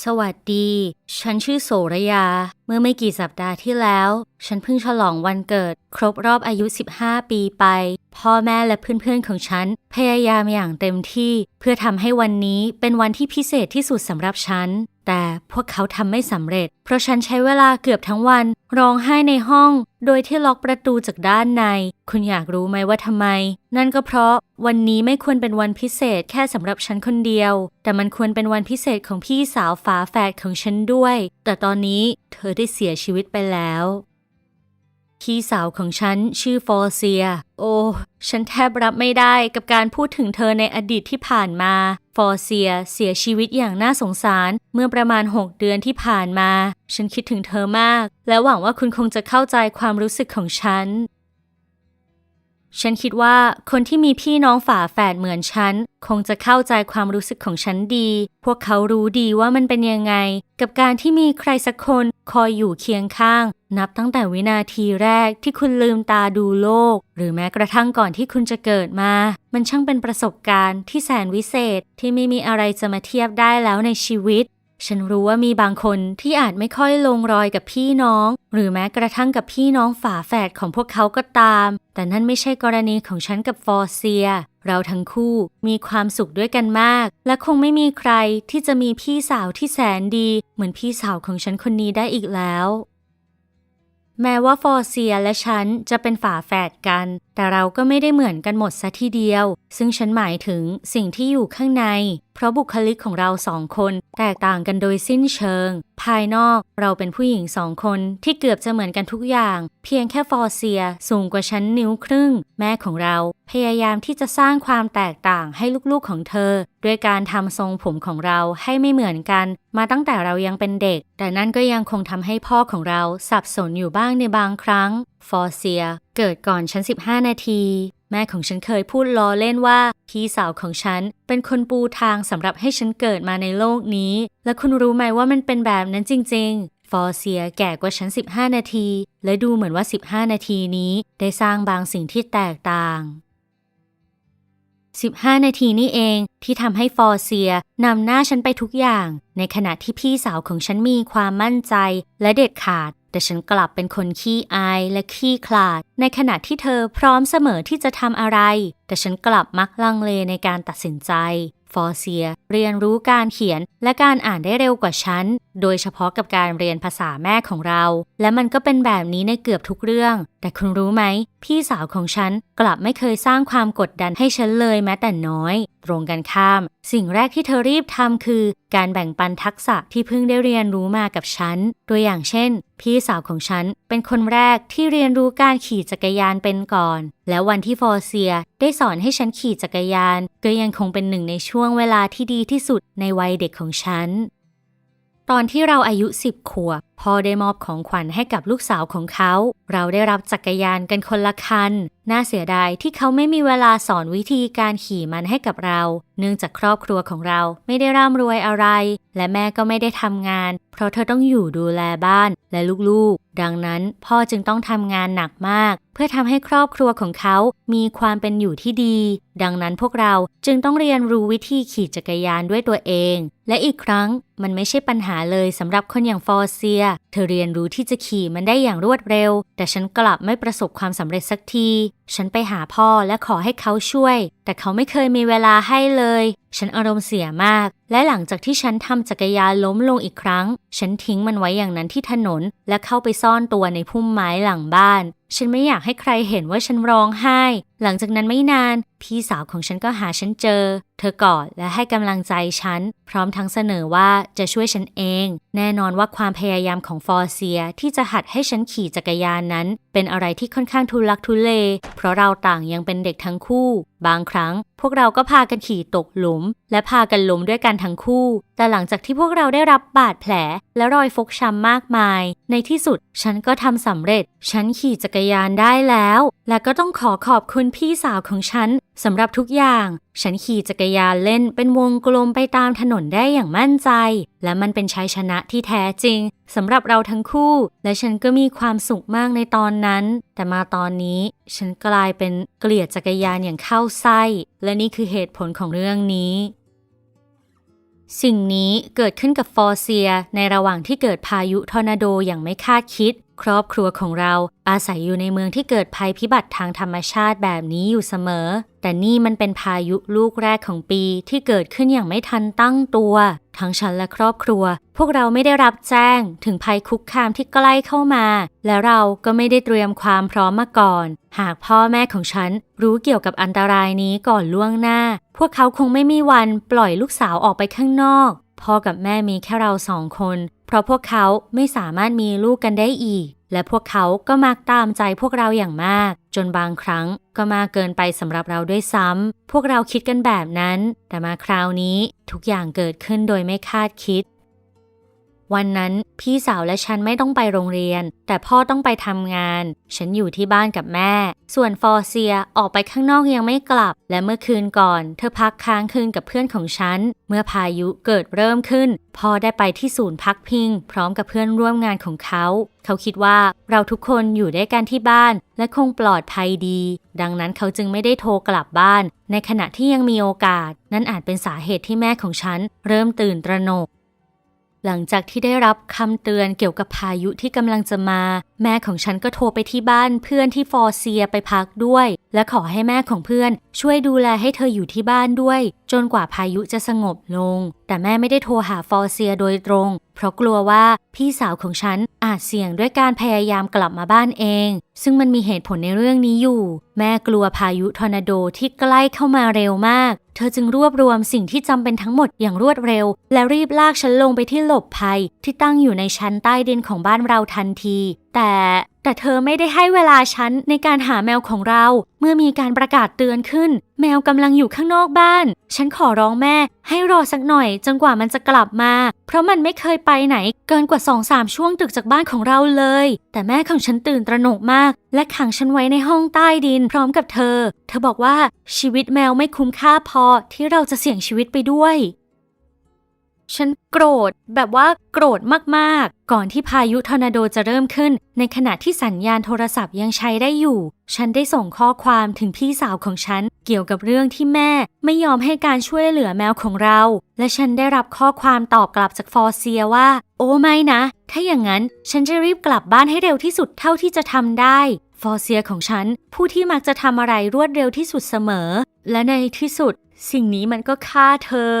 สวัสดี ฉันชื่อโสระยา เมื่อไม่กี่สัปดาห์ที่แล้ว ฉันเพิ่งฉลองวันเกิด ครบรอบอายุ 15 ปีไป พ่อแม่และเพื่อนๆของฉัน พยายามอย่างเต็มที่ เพื่อทำให้วันนี้เป็นวันที่พิเศษที่สุดสำหรับฉัน แต่พวกเขาทำไม่สำเร็จ เพราะฉันใช้เวลาเกือบทั้งวัน ร้องไห้ในห้อง โดยที่ล็อกประตูจากด้านใน คุณอยากรู้ไหมว่าทำไม นั่นก็เพราะวันนี้ไม่ควรเป็นวันพิเศษแค่สำหรับฉันคนเดียว แต่มันควรเป็นวันพิเศษของพี่สาวฝาแฝดของฉันด้วย แต่ตอนนี้เธอได้เสียชีวิตไปแล้ว พี่สาวของฉันชื่อฟอร์เซีย โอ้ ฉันแทบรับไม่ได้กับการพูดถึงเธอในอดีตที่ผ่านมา ฟอร์เซียเสียชีวิตอย่างน่าสงสารเมื่อประมาณ 6 เดือนที่ผ่านมา ฉันคิดถึงเธอมาก และหวังว่าคุณคงจะเข้าใจความรู้สึกของฉัน ฉันคิดว่าคนที่มีพี่น้องฝาแฝดเหมือนฉัน คงจะเข้าใจความรู้สึกของฉันดี พวกเขารู้ดีว่ามันเป็นยังไง กับการที่มีใครสักคนคอยอยู่เคียงข้าง นับตั้งแต่วินาทีแรกที่คุณลืมตาดูโลก หรือแม้กระทั่งก่อนที่คุณจะเกิดมา มันช่างเป็นประสบการณ์ที่แสนวิเศษที่ไม่มีอะไรจะมาเทียบได้แล้วในชีวิต ฉันรู้ว่ามีบางคนที่อาจไม่ค่อยลงรอยกับพี่น้อง หรือแม้กระทั่งกับพี่น้องฝาแฝดของพวกเขาก็ตาม แต่นั่นไม่ใช่กรณีของฉันกับฟอร์เซีย เราทั้งคู่มีความสุขด้วยกันมาก และคงไม่มีใครที่จะมีพี่สาวที่แสนดี เหมือนพี่สาวของฉันคนนี้ได้อีกแล้วแม้ว่าฟอร์เซียและฉันจะเป็นฝาแฝดกัน แต่เราก็ไม่ได้เหมือนกันหมดซะทีเดียว ซึ่งฉันหมายถึงสิ่งที่อยู่ข้างใน ราะบุคลิกของเราสองคน แตกต่างกันโดยสิ้นเชิง ภายนอกเราเป็นผู้หญิงสองคนที่เกือบจะเหมือนกันทุกอย่าง เพียงแค่ฟอร์เซียสูงกว่าฉันนิ้วครึ่ง แม่ของเราพยายามที่จะสร้างความแตกต่างให้ลูกๆของเธอ ด้วยการทำทรงผมของเราให้ไม่เหมือนกัน มาตั้งแต่เรายังเป็นเด็ก แต่นั่นก็ยังคงทำให้พ่อของเราสับสนอยู่บ้างในบางครั้ง ฟอร์เซีย เกิดก่อนฉัน15 นาที แม่ของฉันเคยพูดล้อเล่นว่า พี่สาวของฉันเป็นคนปูทางสำหรับให้ฉันเกิดมาในโลกนี้ และคุณรู้ไหมว่ามันเป็นแบบนั้นจริง ๆ ฟอร์เซียแก่กว่าฉัน 15 นาที และดูเหมือนว่า 15 นาทีนี้ได้สร้างบางสิ่งที่แตกต่าง 15 นาทีนี่เองที่ทำให้ฟอร์เซียนำหน้าฉันไปทุกอย่าง ในขณะที่พี่สาวของฉันมีความมั่นใจและเด็ดขาด แต่ฉันกลับเป็นคนขี้อายและขี้ขลาด ในขณะที่เธอพร้อมเสมอที่จะทำอะไร แต่ฉันกลับมักลังเลในการตัดสินใจ ฟอร์เซีย เรียนรู้การเขียนและการอ่านได้เร็วกว่าฉัน โดยเฉพาะกับการเรียนภาษาแม่ของเรา และมันก็เป็นแบบนี้ในเกือบทุกเรื่อง แต่คุณรู้ไหม พี่สาวของฉันกลับไม่เคยสร้างความกดดันให้ฉันเลยแม้แต่น้อย ตรงกันข้าม สิ่งแรกที่เธอรีบทำคือ การแบ่งปันทักษะที่เพิ่งได้เรียนรู้มากับฉัน ตัวอย่างเช่น พี่สาวของฉันเป็นคนแรกที่เรียนรู้การขี่จักรยานเป็นก่อน และวันที่ฟอร์เซียได้สอนให้ฉันขี่จักรยาน ก็ยังคงเป็นหนึ่งในช่วงเวลาที่ดีที่สุดในวัยเด็กของฉัน ตอนที่เราอายุ10ขวบ พ่อได้มอบของขวัญให้กับลูกสาวของเขา เราได้รับจักรยานกันคนละคัน น่าเสียดายที่เขาไม่มีเวลาสอนวิธีการขี่มันให้กับเรา เนื่องจากครอบครัวของเราไม่ได้ร่ำรวยอะไร และแม่ก็ไม่ได้ทำงาน เพราะเธอต้องอยู่ดูแลบ้านและลูกๆ ดังนั้นพ่อจึงต้องทำงานหนักมาก เพื่อทำให้ครอบครัวของเขามีความเป็นอยู่ที่ดี ดังนั้นพวกเราจึงต้องเรียนรู้วิธีขี่จักรยานด้วยตัวเอง และอีกครั้งมันไม่ใช่ปัญหาเลยสำหรับคนอย่างฟอร์เซียเธอเรียนรู้ที่จะขี่มันได้อย่างรวดเร็ว แต่ฉันกลับไม่ประสบความสำเร็จสักที ฉันไปหาพ่อและขอให้เขาช่วย แต่เขาไม่เคยมีเวลาให้เลย ฉันอารมณ์เสียมาก และหลังจากที่ฉันทำจักรยานล้มลงอีกครั้ง ฉันทิ้งมันไว้อย่างนั้นที่ถนน และเข้าไปซ่อนตัวในพุ่มไม้หลังบ้าน ฉันไม่อยากให้ใครเห็นว่าฉันร้องไห้ หลังจากนั้นไม่นาน พี่สาวของฉันก็หาฉันเจอ เธอกอดและให้กำลังใจฉัน พร้อมทั้งเสนอว่าจะช่วยฉันเอง แน่นอนว่าความพยายามของฟอร์เซียที่จะหัดให้ฉันขี่จักรยานนั้น เป็นอะไรที่ค่อนข้างทุลักทุเล เพราะเราต่างยังเป็นเด็กทั้งคู่ บางครั้ง พวกเราก็พากันขี่ตกหลุม และพากันล้มด้วยกันทั้งคู่ แต่หลังจากที่พวกเราได้รับบาดแผล และรอยฟกช้ำมากมาย ในที่สุดฉันก็ทำสำเร็จ ฉันขี่จักรยานได้แล้วและก็ต้องขอขอบคุณพี่สาวของฉันสำหรับทุกอย่าง ฉันขี่จักรยานเล่นเป็นวงกลมไปตามถนนได้อย่างมั่นใจ และมันเป็นชัยชนะที่แท้จริงสำหรับเราทั้งคู่ และฉันก็มีความสุขมากในตอนนั้น แต่มาตอนนี้ฉันกลายเป็นเกลียดจักรยานอย่างเข้าไส้ และนี่คือเหตุผลของเรื่องนี้ สิ่งนี้เกิดขึ้นกับฟอร์เซียในระหว่างที่เกิดพายุทอร์นาโดอย่างไม่คาดคิด ครอบครัวของเราอาศัยอยู่ในเมืองที่เกิดภัยพิบัติทางธรรมชาติแบบนี้อยู่เสมอ แต่นี่มันเป็นพายุลูกแรกของปีที่เกิดขึ้นอย่างไม่ทันตั้งตัว ทั้งฉันและครอบครัว พวกเราไม่ได้รับแจ้ง ถึงภัยคุกคามที่ใกล้เข้ามา และเราก็ไม่ได้เตรียมความพร้อมมาก่อน หากพ่อแม่ของฉันรู้เกี่ยวกับอันตรายนี้ก่อนล่วงหน้า พวกเขาคงไม่มีวันปล่อยลูกสาวออกไปข้างนอกพ่อกับแม่มีแค่เราสองคน เพราะพวกเขาไม่สามารถมีลูกกันได้อีก และพวกเขาก็มักตามใจพวกเราอย่างมาก จนบางครั้งก็มากเกินไปสำหรับเราด้วยซ้ำพวกเราคิดกันแบบนั้น แต่มาคราวนี้ทุกอย่างเกิดขึ้นโดยไม่คาดคิด วันนั้นพี่สาวและฉันไม่ต้องไปโรงเรียน แต่พ่อต้องไปทำงาน ฉันอยู่ที่บ้านกับแม่ ส่วนฟอร์เซียออกไปข้างนอกยังไม่กลับ และเมื่อคืนก่อน เธอพักค้างคืนกับเพื่อนของฉัน เมื่อพายุเกิดเริ่มขึ้น พ่อได้ไปที่ศูนย์พักพิง พร้อมกับเพื่อนร่วมงานของเขา เขาคิดว่าเราทุกคนอยู่ด้วยกันที่บ้าน และคงปลอดภัยดี ดังนั้นเขาจึงไม่ได้โทรกลับบ้าน ในขณะที่ยังมีโอกาส นั่นอาจเป็นสาเหตุที่แม่ของฉัน เริ่มตื่นตระหนก หลังจากที่ได้รับคำเตือนเกี่ยวกับพายุที่กำลังจะมา แม่ของฉันก็โทรไปที่บ้านเพื่อนที่ฟอร์เซียไปพักด้วย และขอให้แม่ของเพื่อน ช่วยดูแลให้เธออยู่ที่บ้านด้วย จนกว่าพายุจะสงบลง แต่แม่ไม่ได้โทรหาฟอร์เซียโดยตรง เพราะกลัวว่าพี่สาวของฉันอาจเสี่ยงด้วยการพยายามกลับมาบ้านเอง ซึ่งมันมีเหตุผลในเรื่องนี้อยู่ แม่กลัวพายุทอร์นาโดที่ใกล้เข้ามาเร็วมาก เธอจึงรวบรวมสิ่งที่จำเป็นทั้งหมดอย่างรวดเร็ว และรีบลากฉันลงไปที่หลบภัยที่ตั้งอยู่ในชั้นใต้ดินของบ้านเราทันที แต่ แต่เธอไม่ได้ให้เวลาฉันในการหาแมวของเรา เมื่อมีการประกาศเตือนขึ้น แมวกำลังอยู่ข้างนอกบ้าน ฉันขอร้องแม่ ให้รอสักหน่อยจนกว่ามันจะกลับมา เพราะมันไม่เคยไปไหน เกินกว่าสองสามช่วงตึกจากบ้านของเราเลย แต่แม่ของฉันตื่นตระหนกมาก และขังฉันไว้ในห้องใต้ดิน พร้อมกับเธอ เธอบอกว่าชีวิตแมวไม่คุ้มค่าพอที่เราจะเสี่ยงชีวิตไปด้วย ฉันโกรธแบบว่าโกรธมากๆ ก่อนที่พายุทอร์นาโดจะเริ่มขึ้น ในขณะที่สัญญาณโทรศัพท์ยังใช้ได้อยู่ ฉันได้ส่งข้อความถึงพี่สาวของฉัน เกี่ยวกับเรื่องที่แม่ ไม่ยอมให้การช่วยเหลือแมวของเรา และฉันได้รับข้อความตอบกลับจากฟอร์เซียว่า โอ้ไม่นะ ถ้าอย่างนั้นฉันจะรีบกลับบ้านให้เร็วที่สุดเท่าที่จะทำได้ฟอร์เซียของฉัน ผู้ที่มักจะทำอะไรรวดเร็วที่สุดเสมอ และในที่สุด สิ่งนี้มันก็ฆ่าเธอ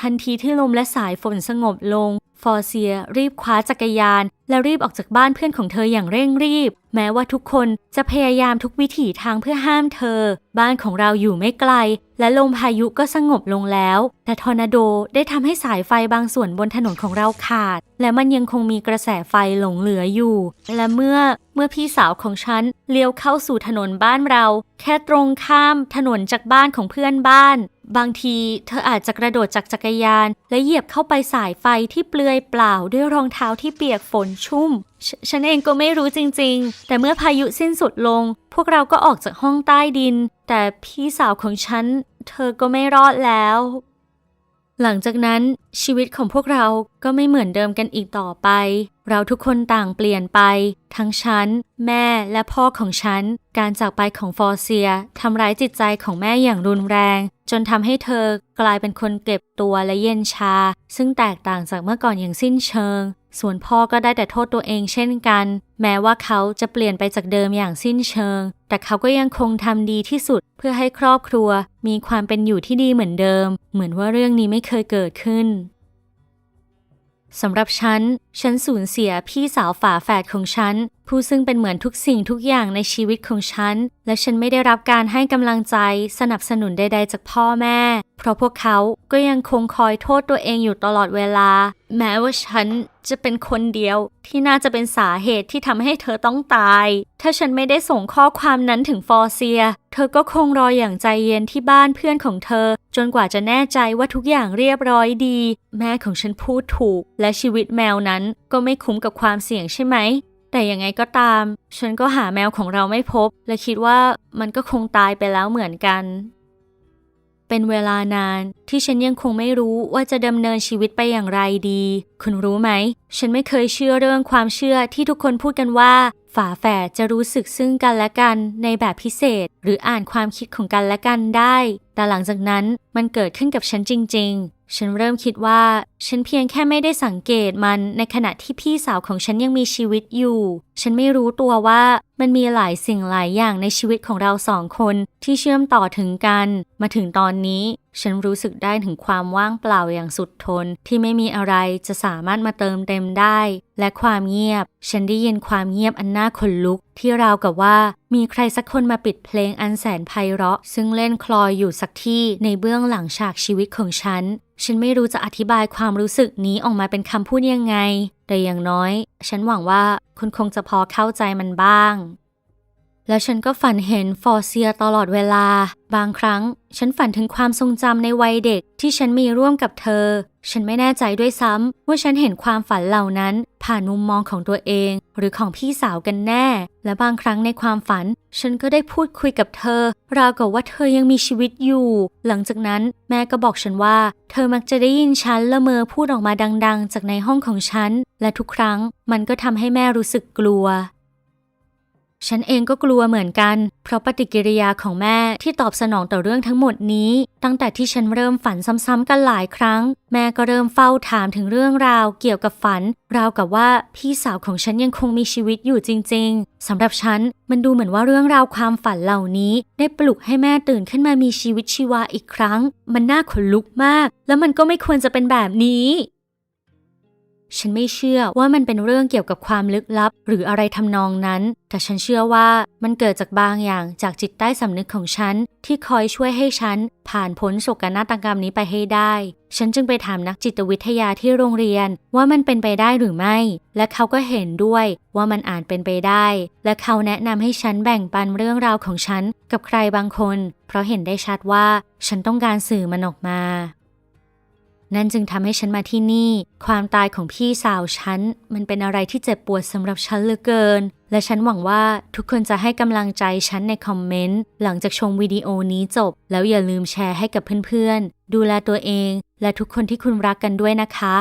ทันทีที่ลมและสายฝนสงบลง ฟอร์เซียรีบคว้าจักรยาน และรีบออกจากบ้านเพื่อนของเธออย่างเร่งรีบ แม้ว่าทุกคนจะพยายามทุกวิถีทางเพื่อห้ามเธอ บ้านของเราอยู่ไม่ไกล และลมพายุก็สงบลงแล้ว แต่ทอร์นาโดได้ทำให้สายไฟบางส่วนบนถนนของเราขาด และมันยังคงมีกระแสไฟหลงเหลืออยู่ และเมื่อเมื่อพี่สาวของฉันเลี้ยวเข้าสู่ถนนบ้านเรา แค่ตรงข้ามถนนจากบ้านของเพื่อนบ้านบางทีเธออาจจะกระโดดจากจักรยาน และเหยียบเข้าไปสายไฟที่เปลือยเปล่าด้วยรองเท้าที่เปียกฝนชุ่มฉฉันเองก็ไม่รู้จริงๆ แต่เมื่อพายุสิ้นสุดลง พวกเราก็ออกจากห้องใต้ดิน แต่พี่สาวของฉัน เธอก็ไม่รอดแล้ว หลังจากนั้นชีวิตของพวกเราก็ไม่เหมือนเดิมกันอีกต่อไป เราทุกคนต่างเปลี่ยนไป ทั้งฉัน แม่และพ่อของฉัน การจากไปของฟอร์เซียทำร้ายจิตใจของแม่อย่างรุนแรง จนทำให้เธอกลายเป็นคนเก็บตัวและเย็นชา ซึ่งแตกต่างจากเมื่อก่อนอย่างสิ้นเชิง ส่วนพ่อก็ได้แต่โทษตัวเองเช่นกัน แม้ว่าเขาจะเปลี่ยนไปจากเดิมอย่างสิ้นเชิง แต่เขาก็ยังคงทำดีที่สุดเพื่อให้ครอบครัว มีความเป็นอยู่ที่ดีเหมือนเดิม เหมือนว่าเรื่องนี้ไม่เคยเกิดขึ้นสำหรับฉัน ฉันสูญเสียพี่สาวฝาแฝดของฉัน ผู้ซึ่งเป็นเหมือนทุกสิ่งทุกอย่างในชีวิตของฉัน และฉันไม่ได้รับการให้กำลังใจสนับสนุนใดๆจากพ่อแม่ เพราะพวกเขาก็ยังคงคอยโทษตัวเองอยู่ตลอดเวลา แม้ว่าฉันจะเป็นคนเดียวที่น่าจะเป็นสาเหตุที่ทำให้เธอต้องตาย ถ้าฉันไม่ได้ส่งข้อความนั้นถึงฟอร์เซีย เธอก็คงรออย่างใจเย็นที่บ้านเพื่อนของเธอ จนกว่าจะแน่ใจว่าทุกอย่างเรียบร้อยดี แม่ของฉันพูดถูก และชีวิตแมวนั้นก็ไม่คุ้มกับความเสี่ยงใช่ไหม แต่ยังไงก็ตาม ฉันก็หาแมวของเราไม่พบ และคิดว่ามันก็คงตายไปแล้วเหมือนกัน เป็นเวลานานที่ฉันยังคงไม่รู้ว่าจะดำเนินชีวิตไปอย่างไรดี คุณรู้ไหม ฉันไม่เคยเชื่อเรื่องความเชื่อที่ทุกคนพูดกันว่าฝาแฝดจะรู้สึกซึ่งกันและกันในแบบพิเศษ หรืออ่านความคิดของกันและกันได้ แต่หลังจากนั้นมันเกิดขึ้นกับฉันจริง ๆ ฉันเริ่มคิดว่า ฉันเพียงแค่ไม่ได้สังเกตมันในขณะที่พี่สาวของฉันยังมีชีวิตอยู่ ฉันไม่รู้ตัวว่ามันมีหลายสิ่งหลายอย่างในชีวิตของเราสองคนที่เชื่อมต่อถึงกัน มาถึงตอนนี้ฉันรู้สึกได้ถึงความว่างเปล่าอย่างสุดทนที่ไม่มีอะไรจะสามารถมาเติมเต็มได้ และความเงียบ ฉันได้ยินความเงียบอันน่าขนลุก ที่ราวกับว่า มีใครสักคนมาปิดเพลงอันแสนไพเราะ ซึ่งเล่นคลอยอยู่สักที่ในเบื้องหลังฉากชีวิตของฉัน ฉันไม่รู้จะอธิบายความรู้สึกนี้ออกมาเป็นคำพูดยังไง แต่อย่างน้อย ฉันหวังว่าคุณคงจะพอเข้าใจมันบ้าง และฉันก็ฝันเห็นฟอร์เซียตลอดเวลา บางครั้ง ฉันฝันถึงความทรงจำในวัยเด็กที่ฉันมีร่วมกับเธอ ฉันไม่แน่ใจด้วยซ้ำว่าฉันเห็นความฝันเหล่านั้น ผ่านมุมมองของตัวเอง หรือของพี่สาวกันแน่ และบางครั้งในความฝัน ฉันก็ได้พูดคุยกับเธอ ราวกับว่าเธอยังมีชีวิตอยู่ หลังจากนั้นแม่ก็บอกฉันว่า เธอมักจะได้ยินฉันละเมอพูดออกมาดัง ๆ จากในห้องของฉัน และทุกครั้งมันก็ทำให้แม่รู้สึกกลัว ฉันเองก็กลัวเหมือนกัน เพราะปฏิกิริยาของแม่ที่ตอบสนองต่อเรื่องทั้งหมดนี้ ตั้งแต่ที่ฉันเริ่มฝันซ้ำๆกันหลายครั้ง แม่ก็เริ่มเฝ้าถามถึงเรื่องราวเกี่ยวกับฝัน ราวกับว่าพี่สาวของฉันยังคงมีชีวิตอยู่จริง ๆสำหรับฉันมันดูเหมือนว่าเรื่องราวความฝันเหล่านี้ ได้ปลุกให้แม่ตื่นขึ้นมามีชีวิตชีวาอีกครั้ง มันน่าขนลุกมาก แล้วมันก็ไม่ควรจะเป็นแบบนี้ ฉันไม่เชื่อว่ามันเป็นเรื่องเกี่ยวกับความลึกลับ หรืออะไรทำนองนั้น แต่ฉันเชื่อว่ามันเกิดจากบางอย่างจากจิตใต้สำนึกของฉัน ที่คอยช่วยให้ฉัน ผ่านพ้นโศกนาฏกรรมนี้ไปให้ได้ ฉันจึงไปถามนักจิตวิทยาที่โรงเรียนว่ามันเป็นไปได้หรือไม่ และเขาก็เห็นด้วยว่ามันอาจเป็นไปได้ และเขาแนะนำให้ฉันแบ่งปันเรื่องราวของฉัน กับใครบางคน เพราะเห็นได้ชัดว่า ฉันต้องการสื่อมันออกมา นั่นจึงทำให้ฉันมาที่นี่ ความตายของพี่สาวฉัน มันเป็นอะไรที่เจ็บปวดสำหรับฉันเหลือเกิน และฉันหวังว่าทุกคนจะให้กำลังใจฉันในคอมเมนต์ หลังจากชมวิดีโอนี้จบ แล้วอย่าลืมแชร์ให้กับเพื่อนๆ ดูแลตัวเอง และทุกคนที่คุณรักกันด้วยนะคะ